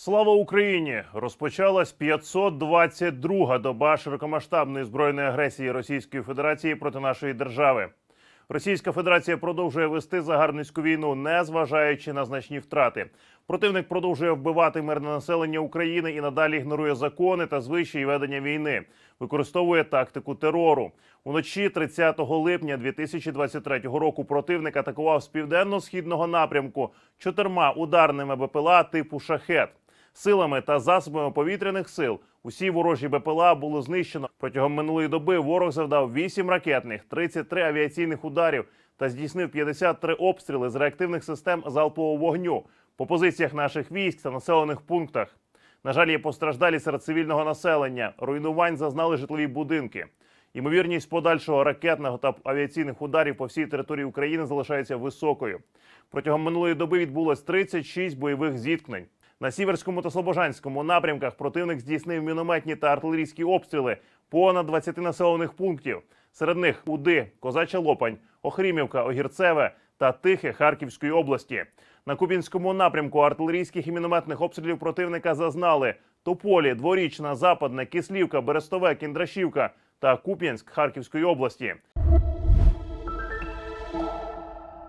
Слава Україні! Розпочалась 522-га доба широкомасштабної збройної агресії Російської Федерації проти нашої держави. Російська Федерація продовжує вести загарбницьку війну, не зважаючи на значні втрати. Противник продовжує вбивати мирне населення України і надалі ігнорує закони та звичаї ведення війни, використовує тактику терору. Уночі 30 липня 2023 року противник атакував з південно-східного напрямку чотирма ударними БПЛА типу шахет. Силами та засобами повітряних сил усі ворожі БПЛА було знищено. Протягом минулої доби ворог завдав 8 ракетних, 33 авіаційних ударів та здійснив 53 обстріли з реактивних систем залпового вогню по позиціях наших військ та населених пунктах. На жаль, є постраждалі серед цивільного населення. Руйнувань зазнали житлові будинки. Ймовірність подальшого ракетного та авіаційних ударів по всій території України залишається високою. Протягом минулої доби відбулось 36 бойових зіткнень. На сіверському та слобожанському напрямках противник здійснив мінометні та артилерійські обстріли понад 20 населених пунктів. Серед них Уди, Козача Лопань, Охрімівка, Огірцеве та Тихе Харківської області. На Куп'янському напрямку артилерійських і мінометних обстрілів противника зазнали Тополі, Дворічна, Западне, Кислівка, Берестове, Кіндрашівка та Куп'янськ Харківської області.